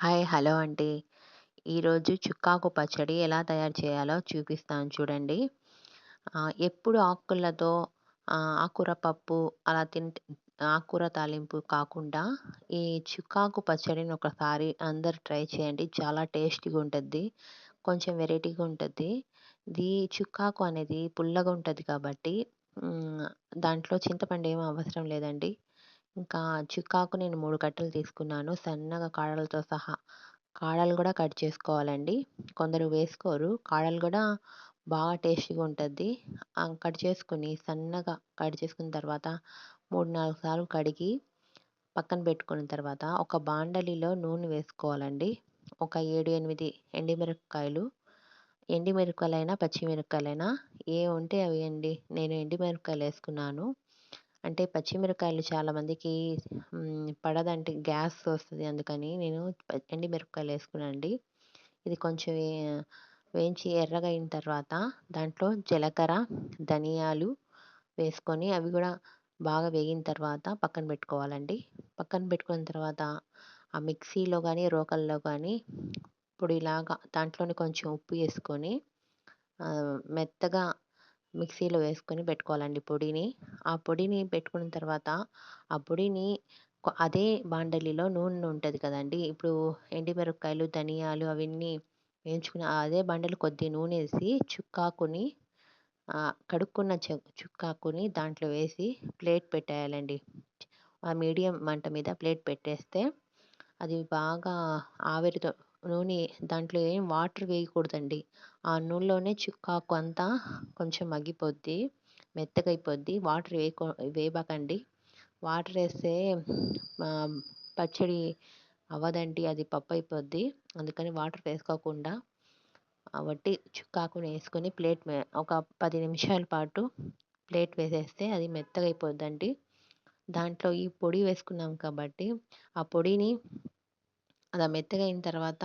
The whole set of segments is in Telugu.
హాయ్ హలో అండి. ఈరోజు చుక్కాకు పచ్చడి ఎలా తయారు చేయాలో చూపిస్తాను చూడండి. ఎప్పుడు ఆకుకూరలతో ఆకుకూర పప్పు అలా తింటే ఆకుకూర తాలింపు కాకుండా ఈ చుక్కాకు పచ్చడిని ఒకసారి అందరు ట్రై చేయండి. చాలా టేస్టీగా ఉంటుంది కొంచెం వెరైటీగా ఉంటుంది. ఇది చుక్కాకు అనేది పుల్లగా ఉంటుంది కాబట్టి దాంట్లో చింతపండు ఏమీ అవసరం లేదండి. ఇంకా చికాకు నేను మూడు కట్టలు తీసుకున్నాను. సన్నగా కాడలతో సహా కాడలు కూడా కట్ చేసుకోవాలండి. కొందరు వేసుకోరు. కాడలు కూడా బాగా టేస్టీగా ఉంటుంది. కట్ చేసుకుని సన్నగా కట్ చేసుకున్న తర్వాత మూడు నాలుగు సార్లు కడిగి పక్కన పెట్టుకున్న తర్వాత ఒక బాండలిలో నూనె వేసుకోవాలండి. ఒక ఏడు ఎనిమిది ఎండిమిరపకాయలు. ఎండిమిరపకాయలైనా పచ్చిమిరపకాయలైనా ఏ ఉంటే అవి అండి. నేను ఎండిమిరపకాయలు వేసుకున్నాను. అంటే పచ్చిమిరపకాయలు చాలామందికి పడదంటే గ్యాస్ వస్తుంది అందుకని నేను ఎండిమిరపకాయలు వేసుకున్నానండి ఇది కొంచెం వేయించి ఎర్రగా అయిన తర్వాత దాంట్లో జీలకర్ర ధనియాలు వేసుకొని అవి కూడా బాగా వేగిన తర్వాత పక్కన పెట్టుకోవాలండి. పక్కన పెట్టుకున్న తర్వాత ఆ మిక్సీలో కానీ రోకల్లో కానీ ఇప్పుడు ఇలాగా దాంట్లోనే కొంచెం ఉప్పు వేసుకొని మెత్తగా మిక్సీలో వేసుకొని పెట్టుకోవాలండి పొడిని. ఆ పొడిని పెట్టుకున్న తర్వాత ఆ పొడిని అదే బాండలిలో నూనె ఉంటుంది కదండి. ఇప్పుడు ఎండిమిరపకాయలు ధనియాలు అవన్నీ వేయించుకుని అదే బండలు కొద్ది నూనె వేసి చుక్కాకుని కడుక్కున్న చుక్కాకుని దాంట్లో వేసి ప్లేట్ పెట్టేయాలండి. ఆ మీడియం మంట మీద ప్లేట్ పెట్టేస్తే అది బాగా ఆవిరితో నూనె దాంట్లో ఏం వాటర్ వేయకూడదండి. ఆ నూనెలోనే చుక్కాకు అంతా కొంచెం మగ్గిపోద్ది మెత్తగా అయిపోద్ది. వాటర్ వేయకు వేయబాకండి. వాటర్ వేస్తే పచ్చడి అవ్వదండి అది పప్పు అయిపోద్ది. అందుకని వాటర్ వేసుకోకుండా వట్టి చుక్కాకుని వేసుకొని ప్లేట్ ఒక పది నిమిషాల పాటు ప్లేట్ వేసేస్తే అది మెత్తగా అయిపోద్దండి. దాంట్లో ఈ పొడి వేసుకున్నాం కాబట్టి ఆ పొడిని అలా మెత్తగా అయిన తర్వాత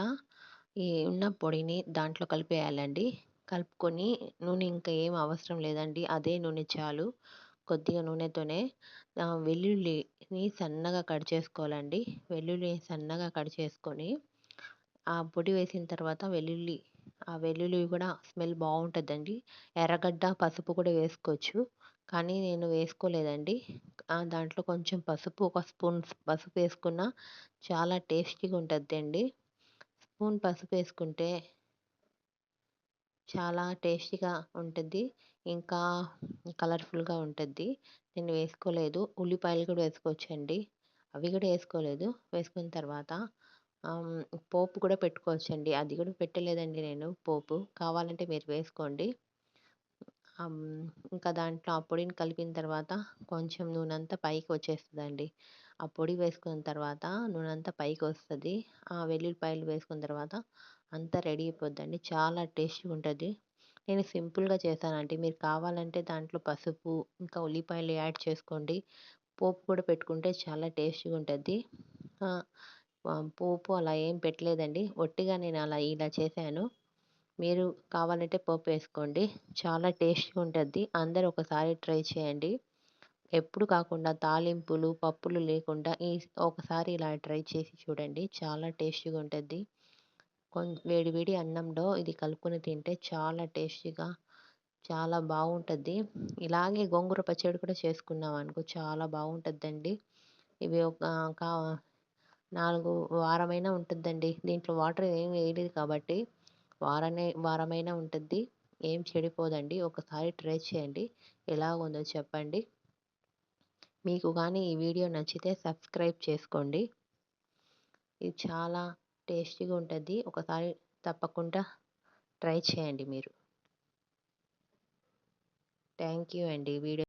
ఈ ఉన్న పొడిని దాంట్లో కలిపేయాలండి. కలుపుకొని నూనె ఇంకా ఏం అవసరం లేదండి. అదే నూనె చాలు. కొద్దిగా నూనెతోనే వెల్లుల్లిని సన్నగా కట్ చేసుకోవాలండి. వెల్లుల్లి సన్నగా కట్ చేసుకొని ఆ పొడి వేసిన తర్వాత వెల్లుల్లి ఆ వెల్లుల్లి కూడా స్మెల్ బాగుంటుందండి. ఎర్రగడ్డ పసుపు కూడా వేసుకోవచ్చు. కానీ నేను వేసుకోలేదండి. దాంట్లో కొంచెం పసుపు ఒక స్పూన్ పసుపు వేసుకున్న చాలా టేస్టీగా ఉంటుందండి స్పూన్ పసుపు వేసుకుంటే చాలా టేస్టీగా ఉంటుంది ఇంకా కలర్ఫుల్గా ఉంటుంది నేను వేసుకోలేదు. ఉల్లిపాయలు కూడా వేసుకోవచ్చండి. అవి కూడా వేసుకోలేదు. వేసుకున్న తర్వాత పోపు కూడా పెట్టుకోవచ్చండి. అది కూడా పెట్టలేదండి నేను పోపు. కావాలంటే మీరు వేసుకోండి. ఇంకా దాంట్లో ఆ పొడిని కలిపిన తర్వాత కొంచెం నూనె అంతా పైకి వచ్చేస్తుందండి. ఆ పొడి వేసుకున్న తర్వాత నూనె అంతా పైకి వస్తుంది. ఆ వెల్లుల్లిపాయలు వేసుకున్న తర్వాత అంతా రెడీ అయిపోద్దండి. చాలా టేస్ట్గా ఉంటుంది. నేను సింపుల్గా చేశానండి. మీరు కావాలంటే దాంట్లో పసుపు ఇంకా ఉల్లిపాయలు యాడ్ చేసుకోండి. పోపు కూడా పెట్టుకుంటే చాలా టేస్ట్గా ఉంటుంది. పోపు అలా ఏం పెట్టలేదండి. ఒట్టిగా నేను అలా ఇలా చేశాను. మీరు కావాలంటే పోపు వేసుకోండి. చాలా టేస్ట్గా ఉంటుంది. అందరు ఒకసారి ట్రై చేయండి. ఎప్పుడు కాకుండా తాలింపులు పప్పులు లేకుండా ఈ ఒకసారి ఇలా ట్రై చేసి చూడండి. చాలా టేస్టీగా ఉంటుంది. వేడి వేడి అన్నంలో ఇది కలుపుకొని తింటే చాలా టేస్టీగా చాలా బాగుంటుంది. ఇలాగే గోంగూర పచ్చడి కూడా చేసుకున్నాం అనుకో చాలా బాగుంటుందండి. ఇవి ఒక నాలుగు వారమైనా ఉంటుందండి. దీంట్లో వాటర్ ఏమి వేయలేదు కాబట్టి వారమే వారమైనా ఉంటుంది ఏం చెడిపోదండి. ఒకసారి ట్రై చేయండి. ఎలా ఉందో చెప్పండి. మీకు కానీ ఈ వీడియో నచ్చితే సబ్స్క్రైబ్ చేసుకోండి. ఇది చాలా టేస్టీగా ఉంటుంది ఒకసారి తప్పకుండా ట్రై చేయండి మీరు. థ్యాంక్ యూ అండి. వీడియో